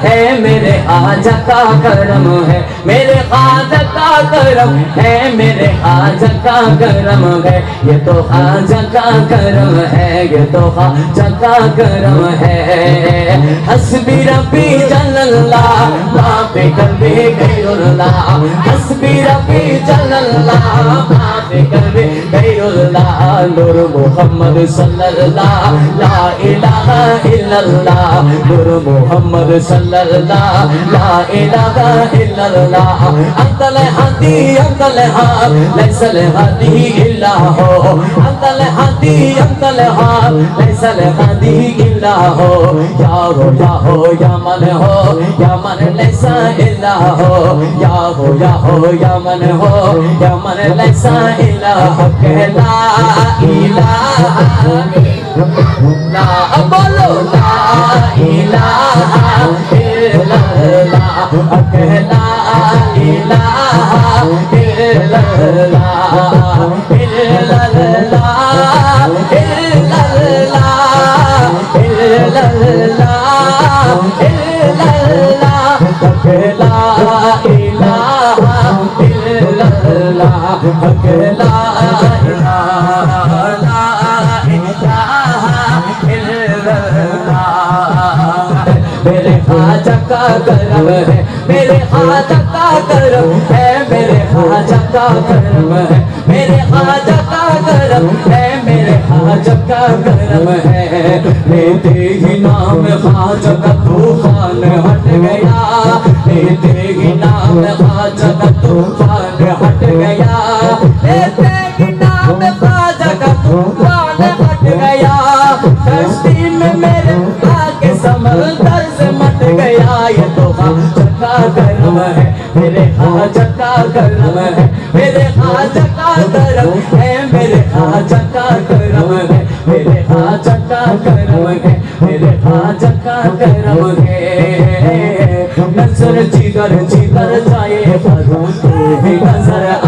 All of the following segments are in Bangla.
Hey, خواجہ کا کرم ہے۔ میرے خواجہ کا کرم ہے۔ میرے خواجہ کا کرم ہے۔ یہ تو خواجہ کا کرم ہے۔ یہ تو خواجہ کا کرم ہے۔ حسبی ربی جل اللہ باپ کبھی غیر اللہ حسبی ربی جل اللہ باپ کبھی غیر اللہ نور محمد صلی اللہ لا الہ الا اللہ۔ نور محمد صلی اللہ لا إله إلا الله أنت الهادي أنت الهاد ليس الهادي إلا هو أنت الهادي أنت الهاد ليس الهادي إلا هو يا هو يا هو يا من هو يا من ليس إلا هو يا هو يا هو يا من هو يا من ليس إلا هو لا إله لا بولو لا إله إلا اکیلا الہ الا اللہ الا اللہ الا اللہ الا اللہ الا اللہ اکیلا الہ الا اللہ اکیلا الہ الا اللہ کا کرم ہے۔ میرے خواجہ کا کرم ہے۔ میرے خواجہ کا کرم ہے۔ میرے خواجہ کا کرم ہے۔ میرے خواجہ کا کرم ہے۔ لیتے ہی نام خواجہ کا طوفان ہٹ گیا۔ لیتے ہی نام خواجہ کا طوفان ہٹ گیا۔ لیتے ہی نام یہ توبہ جکا کرم ہے۔ میرے خواجہ کا کرم ہے۔ میرے خواجہ کا کرم میرے خواجہ کا کرم ہے۔ نظر جگر جگر جائے۔ فروں تو بھی نظر آ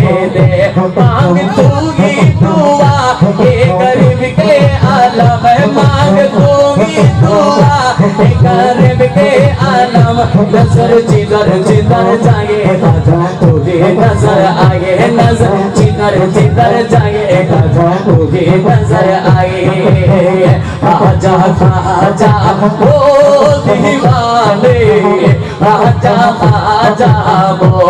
کرم کے عالم نظر چدر چدر جائے راجا تجھے نظر آئے نظر چدر چدر جائے راجا تجھے نظر آئے راجا خاجا ہو دیوانے راجا خاجا ہو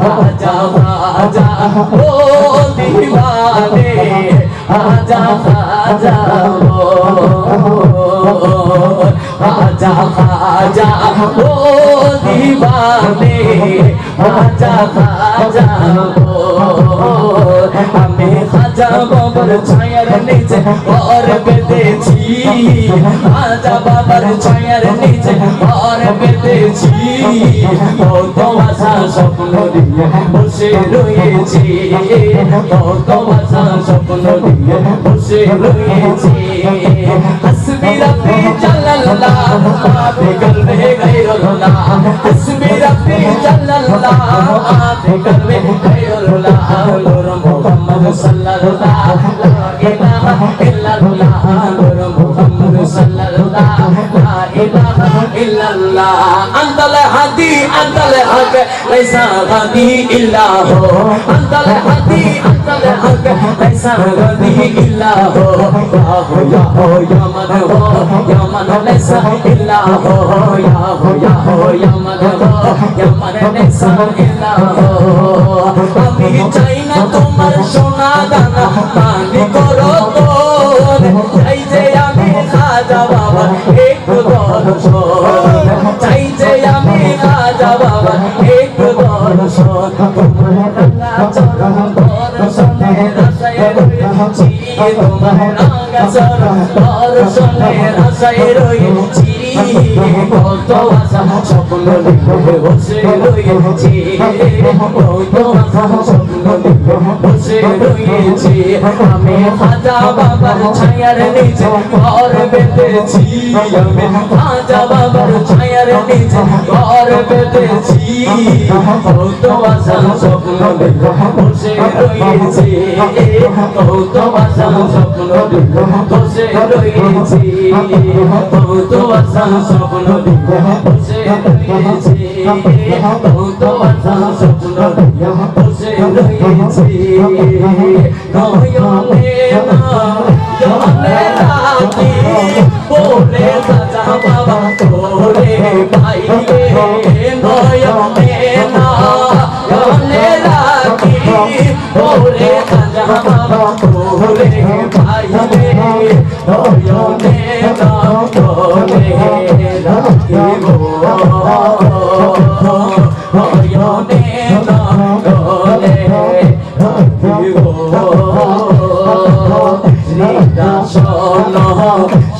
راجا خاجا ہو دیوانے راجا خاجا ہو खाजा खाजा ओ दीवाने खाजा খাজা আমি খাজা বাবার ছায়ার নিচে ঘর বেঁধেছি খাজা বাবার ছায়ার নিচে ঘর বেঁধেছি কত আশা স্বপ্ন দিয়ে বসে রয়েছি কত আশা স্বপ্ন দিয়ে বসে রয়েছি রব্বি জাল্লাল্লাহ মাফি করবে গায়রুল্লাহ হাসবি রব্বি জাল্লাল্লাহ মাফি করবে গায়রুল্লাহ নূর মুহাম্মদ সাল্লাল্লাহ লা ইলাহা ইল্লাল্লাহ নূর মুহাম্মদ সাল্লাল্লাহ লা ইলাহা ইল্লাল্লাহ, আনতাল হাদি, আনতাল হক, লাইসা গাদি ইল্লা হো আনতাল হাদি, আনতাল হক, লাইসা গাদি ইল্লা হো ইয়া হো ইয়া হো ইয়া মান হো ইয়া মান লাইসা ইল্লা হো ইয়া হো ইয়া হো ইয়া মান হো ইয়া মান লাইসা ইল্লা হো আমি চাই না তোমার সোনা দানা পানি করো তোর চাই যে আমি রাজা বাবা একটু দর্শন। চাই যে আমি একটু দর্শন তোমার রাঙা দর্শনে। রাসায় রয়েছি তোমার রাঙা দর্শনে রাসায় রয়েছি। কত আশা স্বপ্ন দেখে বসে রয়েছি কত আশা স্বপ্ন দেখে বসে রয়েছি আমি খাজা বাবার ছায়ার নিচে ঘর বেঁধেছি আমি খাজা বাবার ছায়ার নিচে ঘর বেঁধেছি স্বপ্ন বসে রয়েছি স্বপ্ন বসে রয়েছি স্বপ্ন দেখে বসে রয়েছি কত আশা স্বপ্ন দেখে বসে রয়েছি নয়নে নয়নে রাখি বলে সাজা বাবা তোরে পাইলে নয়নে নয়নে রাখি বলে সাজা বাবা তোরে পাইলে নয়নে নয়নে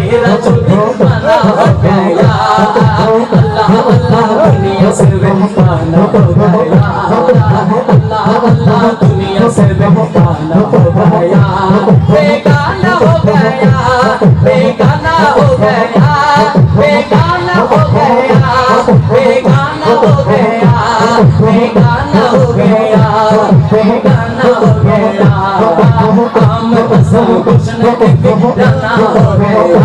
तेरा जो दीवाना हो गया दुनिया से बेगाना हो गया बेगाना हो गया बेगाना हो गया बेगाना हो गया बेगाना हो गया बेगाना हो गया बेगाना हो गया हम कसम कुछ नहीं बिगाना हो गया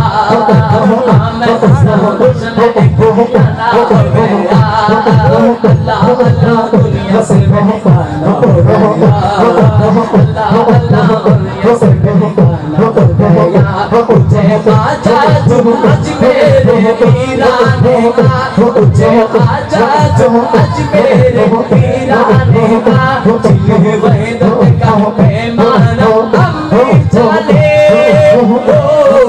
हम कसम कुछ नहीं बिगाना हो गया अल्लाह अल्लाह दुनिया से बेगाना हो गया अल्लाह अल्लाह दुनिया से बेगाना हो गया तुझे आजा तुम अज मेरे वीराने का तुझे आजा तुम अज मेरे वीराने का चिल्ले वैद का पैमाना अम्मी चले आज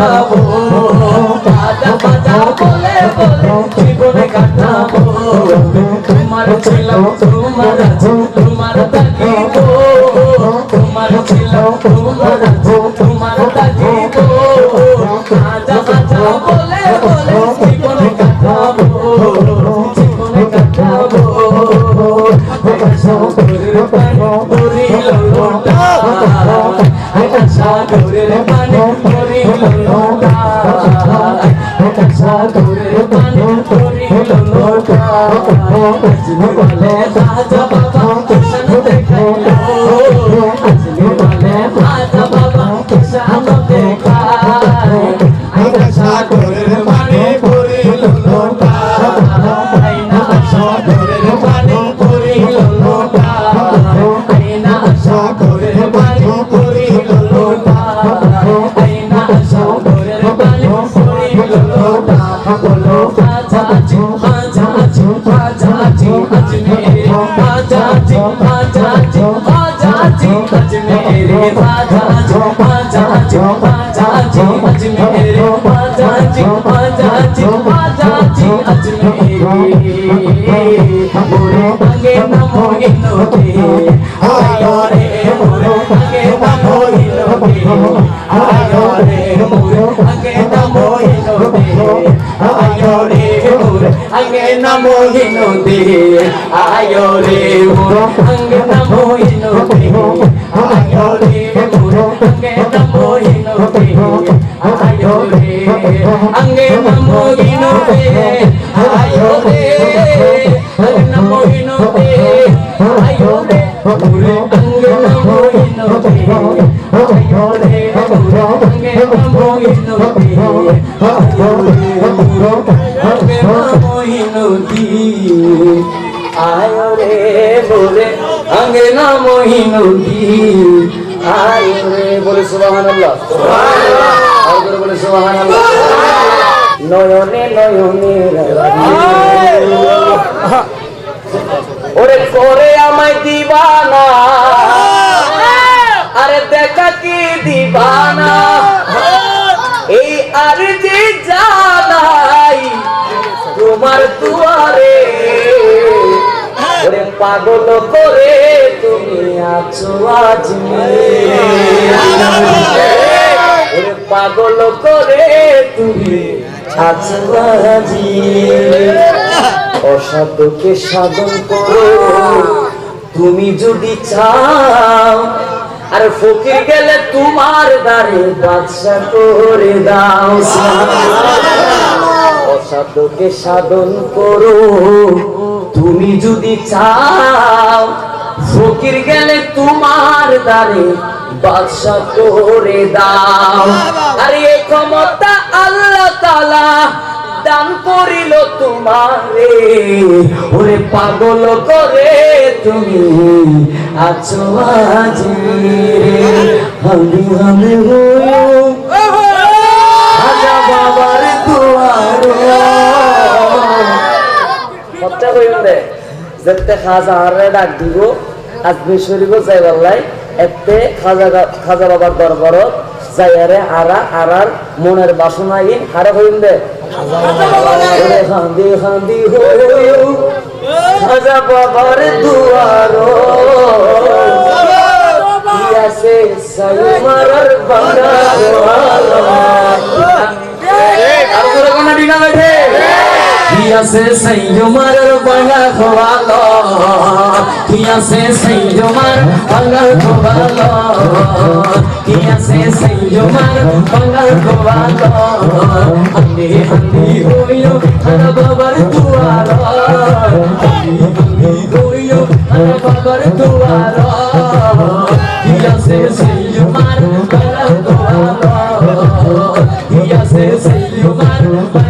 Babu, পড়িল আগে নমো নমো ইনোতে আয়ো রে মোরে আগে নমো ইনোতে আয়ো রে মোরে আগে নমো ইনোতে আয়ো রে মোরে আগে নমো ইনোতে আয়ো রে মোরে আগে মোরে আগে নমো ইনোতে আয়ো রে মোরে আগে নমো ইনোতে আয়ো রে মোরে আগে নমো ইনোতে আয়ো রে বলে সুবহানাল্লাহ বলে সুবহানাল্লাহ। নয়নে নয়নে ওরে করে আমায় দিবানা। আরে দেখা কি দিবানা? এই আর যে জানাই তোমার দুয়ারে। ওরে পাগল করে তুমি আছো আজ পাগল করে তুমি আছো আজি অসাধ্যকে সাধন করো। তুমি যদি চাও, আর ফকির গেলে তোমার দ্বারে বাদশা করে দাও। অসাধ্যকে সাধন করো। তুমি যদি চাও, ফকির গেলে তোমার দ্বারে বাদশা করে দাও। আর এই ক্ষমতা আল্লাহ তালা দান করিল তোমারে। ওরে পাগল করে তুমি আছো আজ হামি হইও খাজা বাবার দুয়ারে। হত্যা করিম দে যেতে খাজা ডাক দিব আজমি শরীফ যাই বললাই এতে খাজা বাবার দরবারত যাইয়ারে আরা আরার মনের বাসনা ইন হারে হইম দে। বাংলা কিয়াসে সৈয়মার বাংলা খোয়ালো কিয়াসে সৈয়মার বাংলা খোয়ালো কিয়াসে সৈয়মার বাংলা খোয়ালো আমি আমি হইও আর বাবার দুয়ার। আমি আমি হইও আর বাবার দুয়ার। কিয়াসে সৈয়মার বাংলা খোয়ালো কিয়াসে সৈয়মার বাংলা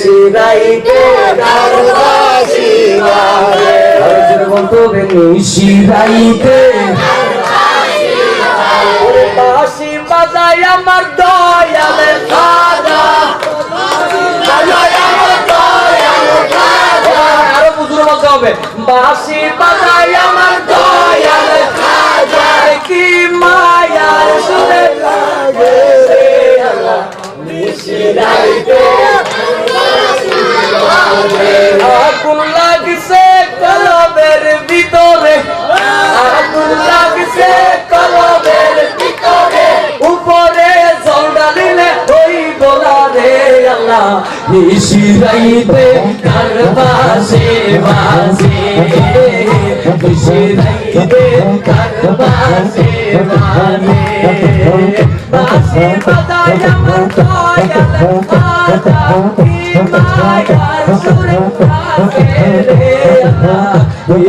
শিরাইতে দারবাসি মারে অর্জুন বন্ধু আমার দয়ালে খাজা আরও বুঝুর বলতে হবে। বাসি আগুন লাগছে কলবের ভিতরে। আগুন লাগছে কলবের ভিতরে। উপরে জল ডালিলে ওই গোলা রে আল্লাহ। নিশিরাইতে কারবাসে বাসে নিশিরাইতে কারবাসে বাসে। বাসে বাজায় আমার দয়াল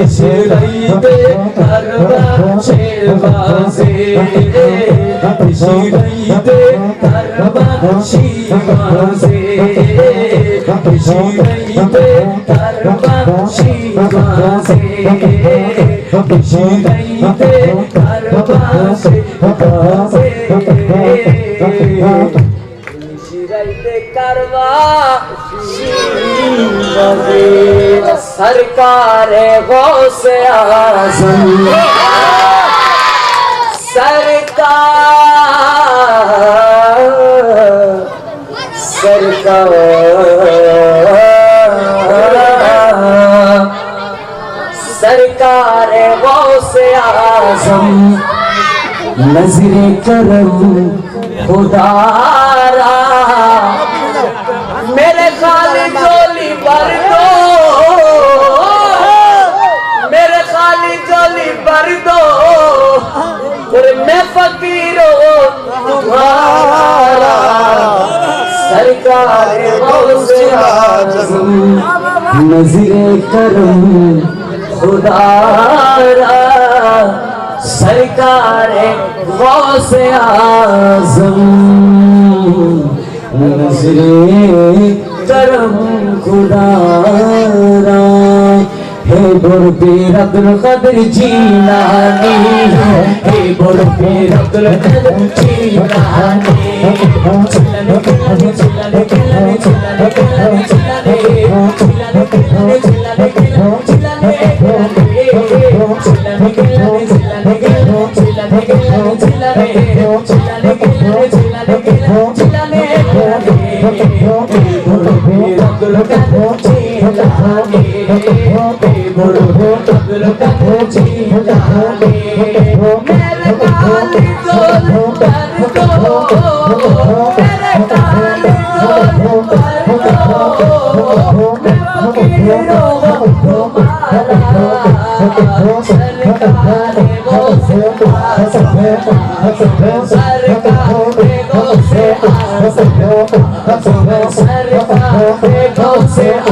ইসরাইতে করবা শেবাসে ইসরাইতে করবা শিবাসে ইসরাইতে করবা শিবাসে ইসরাইতে করবা শিবাসে گئی کروا سرکار غوث اعظم سرکار سرکار سرکار غوث اعظم نظر کرم خدا را، میرے خالی جولی بھر دو۔ میرے خالی جولی بھر دو۔ اور میں فقیر ہوں تمہارا۔ سرکار غوث اعظم۔ نظر کرم خدا را۔ سرکار غوث آزم نظر کرم خدا را ہے۔ بربی رب القدر جیلانی ہے۔ بربی رب القدر جیلانی چلن کلن چلن کلن چلن کلن چلن کلن چلن کلن موسیقی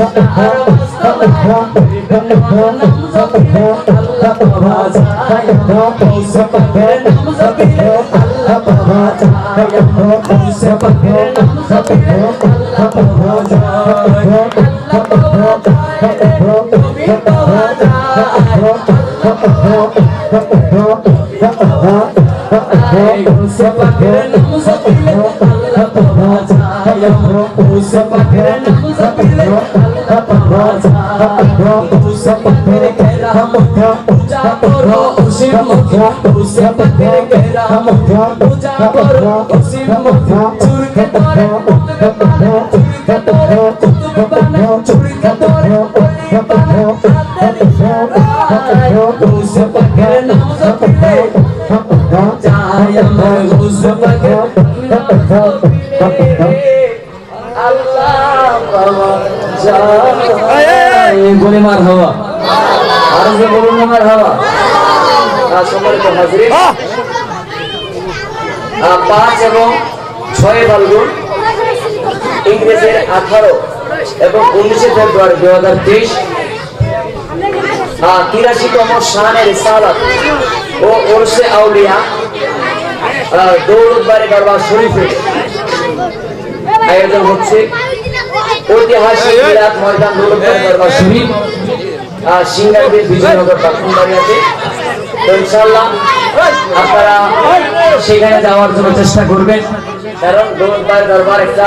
Hey, what's up, my friend? What's up, my friend? তুমি বলে মার হওয়া। আর যে বলুন না মার হওয়া। আর সম্মানিত হাজরিন আহ, পাঁচ এবং ছয় ফাল্গুন ইংরেজের আঠারো এবং উনিশে ফেব্রুয়ারি দু হাজার তেইশ। তিরাশিতম শানের সালাত ও ওরসে আউলিয়া দৌলতবাড়ি দরবার শরীফে আয়োজন হচ্ছে। ঐতিহাসিক ময়দান বিজয়নগর তো ইনশাল্লাহ আপনারা সেখানে যাওয়ার জন্য চেষ্টা করবেন। কারণ দরবার একটা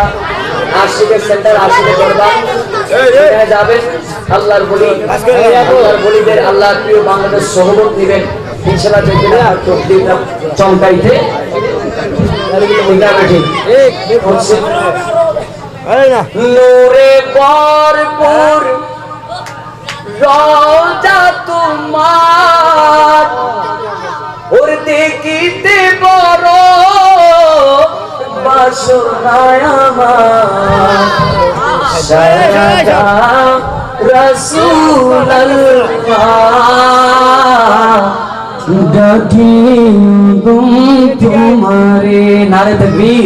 আশিকের সেন্টার আশিকের দরবার। সেখানে যাবেন আল্লাহর বলি আল্লাহর বলিদের আল্লাহর প্রিয় বাংলাদেশ সহবত নেবেন। ইনশাল্লাহ আর চমকাইতে। নূরে ভরপুর রোজা তোমার। ওর দেখিতে বড় বাসনায় আমার। রসুল্লাহ ডাকি তুম তোমারে নারে তকবীর